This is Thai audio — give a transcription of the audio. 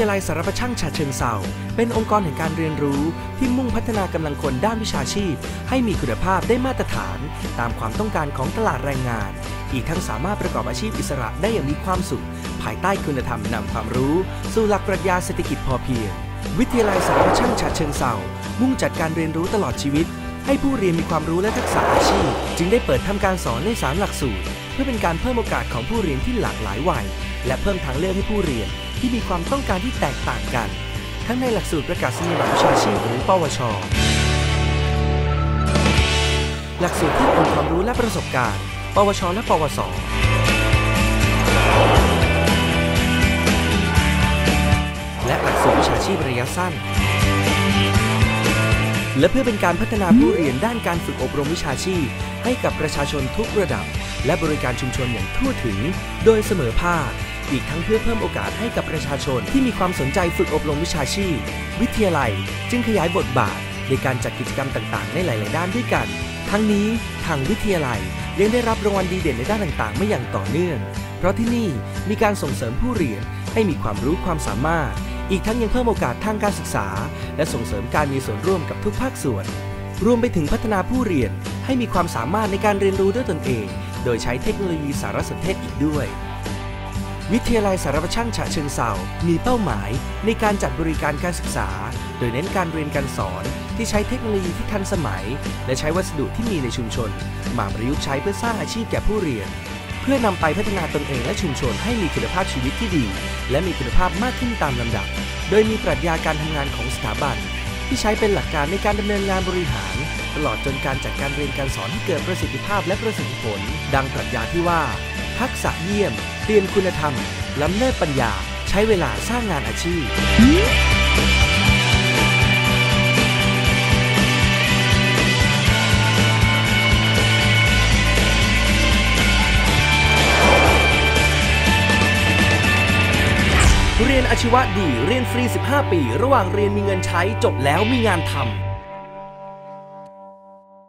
ยาลัยสารพัดช่างฉะเชิงเซาเป็นองค์กรแห่งการเรียนรู้ที่มุ่งพัฒนากำลังคนด้านวิชาชีพ ให้มีคุณภาพได้มาตรฐาน ตามความต้องการของตลาดแรงงาน อีกทั้งสามารถประกอบอาชีพอิสระได้อย่างมีความสุข ภายใต้คุณธรรมนำความรู้ สู่หลักปรัชญาเศรษฐกิจพอเพียง วิทยาลัยสารพัดช่างฉะเชิงเซามุ่งจัดการเรียนรู้ตลอดชีวิต ให้ผู้เรียนมีความรู้และทักษะอาชีพ จึงได้เปิดทำการสอนในสามหลักสูตร เพื่อเป็นการเพิ่มโอกาสของผู้เรียนที่หลากหลายวัยและเพิ่มทางเลือกให้ผู้เรียน ที่มีความต้องการที่แตกต่างกัน ทั้งในหลักสูตรประกาศนียบัตรวิชาชีพหรือปวช หลักสูตรที่องค์ความรู้และประสบการณ์ ปวช และปวสและหลักสูตรวิชาชีพระยะสั้น และเพื่อเป็นการพัฒนาผู้เรียนด้านการฝึกอบรมวิชาชีพ ให้กับประชาชนทุกระดับ และบริการชุมชนอย่างทั่วถึง โดยเสมอภาค อีกทั้งเพื่อเพิ่มโอกาสให้กับประชาชนที่มีความสนใจฝึกอบรมวิชาชีพ วิทยาลัย จึงขยายบทบาท ในการจัดกิจกรรมต่างๆ ในหลาย ๆ ด้านด้วยกัน ทั้งนี้ทางวิทยาลัยยังได้รับรางวัลดีเด่นในด้านต่างๆไม่อย่างต่อเนื่อง เพราะที่นี่มีการส่งเสริมผู้เรียนให้มีความรู้ความสามารถ อีกทั้งยังเพิ่มโอกาสทางการศึกษา และส่งเสริมการมีส่วนร่วมกับทุกภาคส่วน รวมไปถึงพัฒนาผู้เรียนให้มีความสามารถในการเรียนรู้ด้วยตนเอง โดยใช้เทคโนโลยีสารสนเทศอีกด้วย วิทยาลัยสารพัดช่างฉะเชิงเซามีเป้าหมายในการจัดบริการการศึกษา โดยเน้นการเรียนการสอนที่ใช้เทคโนโลยีที่ทันสมัย และใช้วัสดุที่มีในชุมชน มาประยุกต์ใช้เพื่อสร้างอาชีพแก่ผู้เรียน เพื่อนำไปพัฒนาตนเองและชุมชนให้มีคุณภาพชีวิตที่ดี และมีคุณภาพมากขึ้นตามลำดับ โดยมีปรัชญาการทำงานของสถาบัน ที่ใช้เป็นหลักการในการดำเนินงานบริหาร ตลอดจนการจัดการเรียนการสอนให้เกิดประสิทธิภาพและประสิทธิผล ดังปรัชญาที่ว่า ทักษะเยี่ยม เรียนคุณธรรม ล้ำเลิศปัญญา ใช้เวลาสร้างงานอาชีพ เรียนอาชีวะดี เรียนฟรี 15 ปี ระหว่างเรียนมีเงินใช้จบแล้วมีงานทำ